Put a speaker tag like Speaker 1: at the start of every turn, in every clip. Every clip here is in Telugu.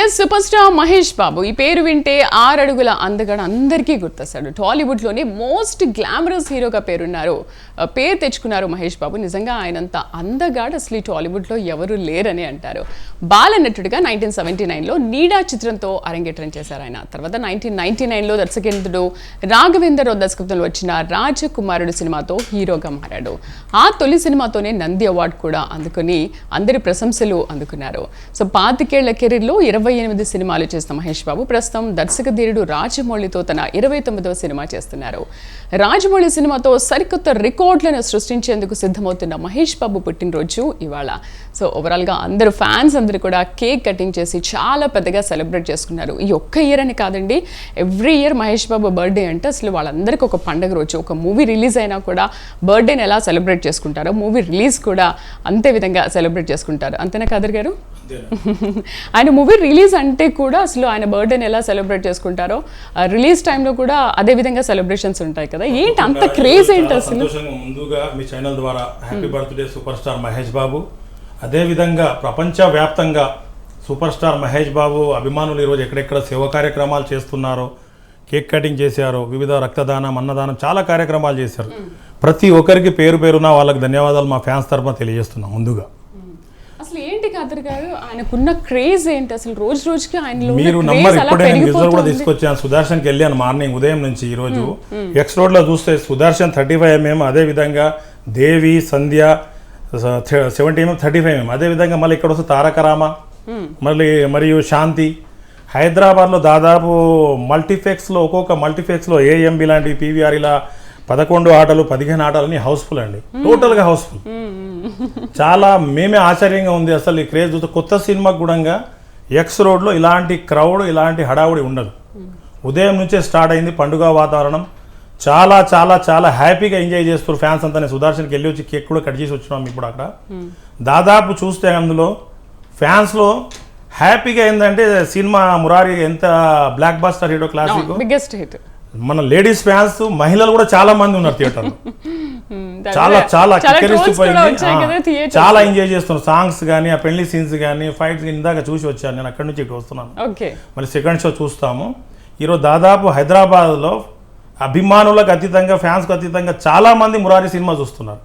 Speaker 1: Yes super star Mahesh Babu. ఈ పేరు వింటే ఆరడుగుల అందగాడు అందరికీ గుర్తొస్తాడు. టాలీవుడ్లోనే మోస్ట్ గ్లామరస్ హీరోగా పేరున్నారు. పేరు తెచ్చుకున్నారు మహేష్ బాబు. నిజంగా ఆయనంత అందగాడు అసలు ఈ టాలీవుడ్లో ఎవరు లేరని అంటారు. బాలనటుడిగా నైన్టీన్ సెవెంటీ నైన్లో నీడా చిత్రంతో అరంగేట్రం చేశారు ఆయన. తర్వాత నైన్టీన్ నైన్టీ నైన్లో దర్శకేంద్రుడు రాఘవేందర్ దర్శకత్వంలో వచ్చిన రాజకుమారుడు సినిమాతో హీరోగా మారాడు. ఆ తొలి సినిమాతోనే నంది అవార్డు కూడా అందుకుని అందరి ప్రశంసలు అందుకున్నారు. సో పాతికేళ్ళ కెరీర్లో ఇరవై ఎనిమిది సినిమాలు చేసిన మహేష్ బాబు ప్రస్తుతం దర్శక ధీరుడు రాజమౌళితో తన ఇరవై తొమ్మిదవ సినిమా చేస్తున్నారు. రాజమౌళి సినిమాతో సరికొత్త రికార్డులను సృష్టించేందుకు సిద్ధమవుతున్న మహేష్ బాబు పుట్టినరోజు ఇవాళ. సో ఓవరాల్గా అందరూ ఫ్యాన్స్ అందరూ కూడా కేక్ కటింగ్ చేసి చాలా పెద్దగా సెలబ్రేట్ చేసుకున్నారు. ఈ ఒక్క ఇయర్ అని కాదండి every year Mahesh Babu birthday అంటే అసలు వాళ్ళందరికీ ఒక పండగ రోజు. ఒక మూవీ రిలీజ్ అయినా కూడా బర్త్డేని ఎలా సెలబ్రేట్ చేసుకుంటారో మూవీ రిలీజ్ కూడా అంతే విధంగా సెలబ్రేట్ చేసుకుంటారు. అంతేనా కాదర్ గారు? ఆయన మూవీ రిలీజ్ అంటే కూడా అసలు ఆయన బర్త్డేని ఎలా సెలబ్రేట్ చేసుకుంటారో రిలీజ్ టైంలో కూడా అదే విధంగా సెలబ్రేషన్స్ ఉంటాయి కదా. ఏంటి అంత క్రేజ్ ఏంటి అసలు?
Speaker 2: ముందుగా మీ ఛానల్ ద్వారా happy birthday super star Mahesh Babu అదేవిధంగా ప్రపంచవ్యాప్తంగా సూపర్ స్టార్ మహేష్ బాబు అభిమానులు ఈరోజు ఎక్కడెక్కడ సేవ కార్యక్రమాలు చేస్తున్నారో కేక్ కటింగ్ చేశారు వివిధ రక్తదానం అన్నదానం చాలా కార్యక్రమాలు చేశారు. ప్రతి ఒక్కరికి పేరు పేరున వాళ్ళకి ధన్యవాదాలు మా ఫ్యాన్స్ తరఫున తెలియజేస్తున్నాం ముందుగా.
Speaker 1: కాదర్ గారు. ఆయనకున్న క్రేజ్ ఏంటి? అసలు రోజు రోజుకి ఉన్న
Speaker 2: మీరు నంబర్ ఇప్పుడే విజువల్ కూడా. తీసుకొచ్చాను. సుదర్శన్కి వెళ్ళాను మార్నింగ్ ఉదయం నుంచి ఈ రోజు ఎక్స్ రోడ్లో చూస్తే సుదర్శన్ థర్టీ ఫైవ్ ఎంఎం అదే విధంగా Devi Sandhya seventy MM thirty five MM అదే విధంగా మళ్ళీ ఇక్కడ వస్తే తారకరామ మళ్ళీ మరియు శాంతి. హైదరాబాద్లో దాదాపు మల్టీఫెక్స్లో ఒక్కొక్క మల్టీఫెక్స్లో ఏఎంబి లాంటి పీవీఆర్ ఇలా పదకొండు ఆటలు పదిహేను ఆటలని హౌస్ఫుల్ అండి. టోటల్గా హౌస్ఫుల్. చాలా మేమే ఆశ్చర్యంగా ఉంది అసలు ఈ క్రేజ్ చూస్తే. కొత్త సినిమా కూడా ఎక్స్ రోడ్లో ఇలాంటి క్రౌడ్ ఇలాంటి హడావుడి ఉండదు. ఉదయం నుంచే స్టార్ట్ అయింది పండుగ వాతావరణం. చాలా చాలా చాలా హ్యాపీగా ఎంజాయ్ చేస్తారు ఫ్యాన్స్ అంతా. నేను సుదర్శన్కి వెళ్ళి వచ్చి కేక్ కూడా కట్ చేసి వచ్చినాం ఇప్పుడు అక్కడ. దాదాపు చూస్తే అందులో ఫ్యాన్స్లో హ్యాపీగా ఏంటంటే సినిమా మురారి ఎంత blockbuster hero classic
Speaker 1: biggest hit
Speaker 2: మన లేడీస్ ఫ్యాన్స్ మహిళలు కూడా చాలా మంది ఉన్నారు థియేటర్లో. చాలా చాలా చాలా ఎంజాయ్ చేస్తున్నాను సాంగ్స్ కానీ ఆ పెళ్ళి సీన్స్ కానీ ఫైట్స్ ఇందాక చూసి వచ్చాను నేను అక్కడి నుంచి ఇక్కడ వస్తున్నాను. మళ్ళీ సెకండ్ షో చూస్తాము. ఈరోజు దాదాపు హైదరాబాద్లో అభిమానులకు అతీతంగా ఫ్యాన్స్కి అతీతంగా చాలా మంది మురారి సినిమా చూస్తున్నారు.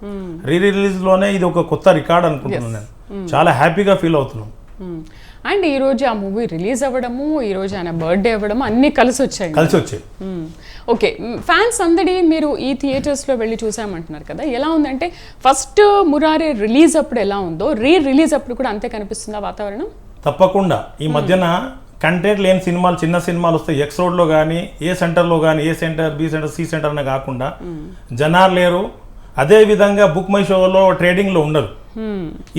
Speaker 2: రీ రిలీజ్లోనే ఇది ఒక కొత్త రికార్డ్ అనుకుంటున్నాను నేను. చాలా హ్యాపీగా ఫీల్ అవుతున్నాను
Speaker 1: అండ్ ఈ రోజు ఆ మూవీ రిలీజ్ అవ్వడము ఈ రోజు ఆయన బర్త్డే అవ్వడము అన్ని కలిసి వచ్చాయి.
Speaker 2: కలిసి వచ్చాయి.
Speaker 1: ఓకే. ఫ్యాన్స్ అందడి మీరు ఈ థియేటర్స్లో వెళ్ళి చూసామంటున్నారు కదా ఎలా ఉందంటే ఫస్ట్ మురారి రిలీజ్ అప్పుడు ఎలా ఉందో రీ రిలీజ్ అప్పుడు కూడా అంతే కనిపిస్తుందా వాతావరణం?
Speaker 2: తప్పకుండా. ఈ మధ్యన కంటెంట్ లేని సినిమాలు చిన్న సినిమాలు వస్తాయి. ఎక్స్ రోడ్లో కానీ ఏ సెంటర్లో కానీ A centre B centre C centre అనే కాకుండా జనాలు లేరు. అదే విధంగా బుక్ మై షోలో ట్రేడింగ్లో ఉండదు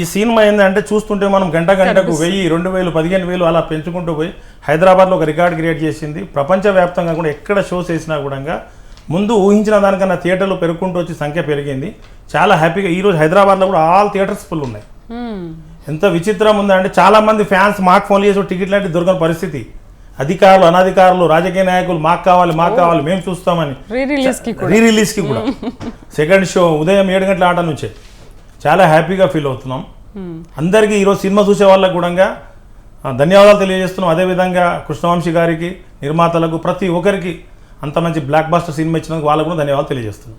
Speaker 2: ఈ సినిమా ఏంటంటే చూస్తుంటే మనం గంట గంటకు వెయ్యి రెండు వేలు పదిహేను వేలు అలా పెంచుకుంటూ పోయి హైదరాబాద్లో ఒక రికార్డ్ క్రియేట్ చేసింది. ప్రపంచవ్యాప్తంగా కూడా ఎక్కడ షోస్ వేసినా కూడా ముందు ఊహించిన దానికన్నా థియేటర్లు పెరుగుకుంటూ వచ్చి సంఖ్య పెరిగింది. చాలా హ్యాపీగా ఈరోజు హైదరాబాద్లో కూడా ఆల్ థియేటర్స్ ఫుల్ ఉన్నాయి. ఎంత విచిత్రం ఉందంటే చాలా మంది ఫ్యాన్స్ మాకు ఫోన్ చేసి టికెట్ లాంటి దొరకని పరిస్థితి. అధికారులు అనధికారులు రాజకీయ నాయకులు మాకు కావాలి మాకు కావాలి మేము చూస్తామని.
Speaker 1: రీ రిలీజ్కి
Speaker 2: రీ రిలీజ్కి కూడా సెకండ్ షో ఉదయం ఏడు గంటల ఆట నుంచే. చాలా హ్యాపీగా ఫీల్ అవుతున్నాం. అందరికీ ఈరోజు సినిమా చూసే వాళ్ళకు కూడా ధన్యవాదాలు తెలియజేస్తున్నాం. అదేవిధంగా కృష్ణవంశీ గారికి నిర్మాతలకు ప్రతి ఒక్కరికి అంత మంచి బ్లాక్ బాస్టర్ సినిమా ఇచ్చినందుకు వాళ్ళకు కూడా ధన్యవాదాలు తెలియజేస్తున్నాం.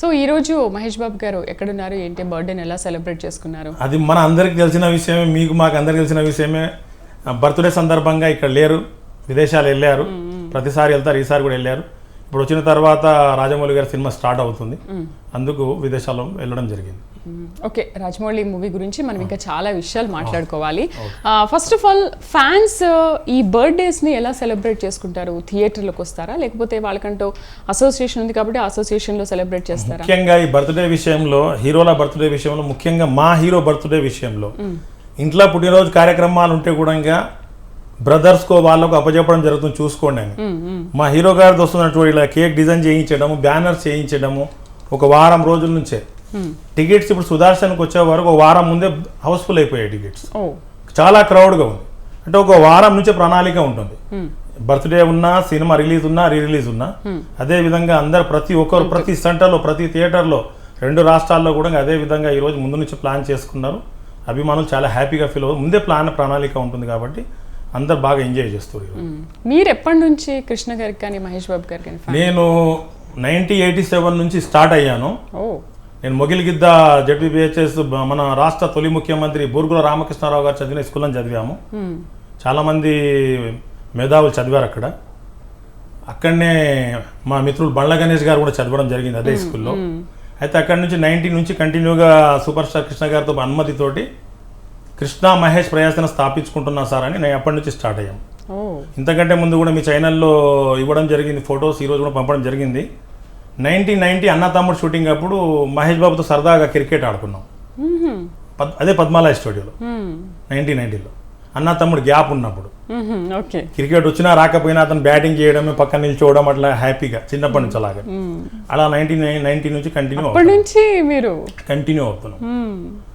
Speaker 1: సో ఈ రోజు మహేష్ బాబు గారు ఎక్కడున్నారు? ఏంటి? బర్త్డేని ఎలా సెలబ్రేట్ చేసుకున్నారు?
Speaker 2: అది మన అందరికి తెలిసిన విషయమే మీకు మాకు అందరికి తెలిసిన విషయమే. బర్త్డే సందర్భంగా ఇక్కడ లేరు. విదేశాలు వెళ్ళారు. ప్రతిసారి వెళ్తారు ఈసారి కూడా వెళ్ళారు. ఇప్పుడు వచ్చిన తర్వాత రాజమౌళి గారి సినిమా స్టార్ట్ అవుతుంది. అందుకు విదేశాల్లో వెళ్ళడం జరిగింది.
Speaker 1: ఓకే రాజమౌళి మూవీ గురించి మనం ఇంకా చాలా విషయాలు మాట్లాడుకోవాలి. ఫస్ట్ ఆఫ్ ఆల్ ఫ్యాన్స్ ఈ బర్త్డేస్ని ఎలా సెలబ్రేట్ చేసుకుంటారు? థియేటర్లకు వస్తారా? లేకపోతే వాళ్ళకంటూ అసోసియేషన్ ఉంది కాబట్టి అసోసియేషన్లో సెలబ్రేట్ చేస్తారా?
Speaker 2: ముఖ్యంగా ఈ బర్త్డే విషయంలో హీరోల బర్త్డే విషయంలో ముఖ్యంగా మా హీరో బర్త్డే విషయంలో ఇంట్లో పుట్టినరోజు కార్యక్రమాలు ఉంటే కూడా బ్రదర్స్కో వాళ్ళకు అప్పచెప్పడం జరుగుతుంది చూసుకోండి అని. మా హీరో గారితో వస్తున్నటువంటి ఇలా కేక్ డిజైన్ చేయించడము బ్యానర్స్ చేయించడము ఒక వారం రోజుల నుంచే. టికెట్స్ ఇప్పుడు సుదర్శన్కి వచ్చే వరకు ఒక వారం ముందే హౌస్ఫుల్ అయిపోయాయి టికెట్స్. చాలా క్రౌడ్గా ఉంది. అంటే ఒక వారం నుంచే ప్రణాళిక ఉంటుంది. బర్త్డే ఉన్నా సినిమా రిలీజ్ ఉన్నా రీ రిలీజ్ ఉన్నా అదే విధంగా అందరు ప్రతి ఒక్కరు ప్రతి సెంటర్లో ప్రతి థియేటర్లో రెండు రాష్ట్రాల్లో కూడా అదే విధంగా ఈరోజు ముందు నుంచి ప్లాన్ చేసుకున్నారు. అభిమానులు చాలా హ్యాపీగా ఫీల్ అవ్వదు ముందే ప్లాన్ ప్రణాళిక ఉంటుంది కాబట్టి అందరు బాగా ఎంజాయ్ చేస్తారు.
Speaker 1: మీరు ఎప్పటి నుంచి కృష్ణ గారికి కానీ మహేష్ బాబు గారికి?
Speaker 2: నేను నైన్టీన్ ఎయిటీ సెవెన్ నుంచి స్టార్ట్ అయ్యాను. నేను మొగిలిగిద్ద జడ్పీబీహెచ్ఎస్ మన రాష్ట్ర తొలి ముఖ్యమంత్రి బూర్గుల రామకృష్ణారావు గారు చదివిన స్కూల్లో చదివాము. చాలామంది మేధావులు చదివారు అక్కడ. అక్కడనే మా మిత్రులు బండ్ల గణేష్ గారు కూడా చదవడం జరిగింది అదే స్కూల్లో. అయితే అక్కడి నుంచి నైన్టీన్ నుంచి కంటిన్యూగా సూపర్ స్టార్ కృష్ణ గారితో అనుమతితోటి కృష్ణ మహేష్ ప్రయాసన స్థాపించుకుంటున్నా సార్ అని నేను అప్పటి నుంచి స్టార్ట్ అయ్యాం. ఇంతకంటే ముందు కూడా మీ ఛానల్లో ఇవ్వడం జరిగింది ఫొటోస్ ఈరోజు కూడా పంపడం జరిగింది. నైన్టీన్ నైన్టీ అన్న తమ్ముడు షూటింగ్ అప్పుడు మహేష్ బాబుతో సరదాగా క్రికెట్ ఆడుకున్నాం. అదే పద్మాలయ స్టూడియోలో. నైన్టీన్ నైన్టీలో. అన్న తమ్ముడు గ్యాప్ ఉన్నప్పుడు. క్రికెట్ వచ్చినా రాకపోయినా అతను బ్యాటింగ్ చేయడమే పక్కన నిల్చోవడం అట్లా హ్యాపీగా చిన్నప్పటి నుంచి అలాగే. అలా నైన్టీన్ నైన్టీ నుంచి కంటిన్యూ
Speaker 1: నుంచి మీరు
Speaker 2: కంటిన్యూ అవుతున్నాం.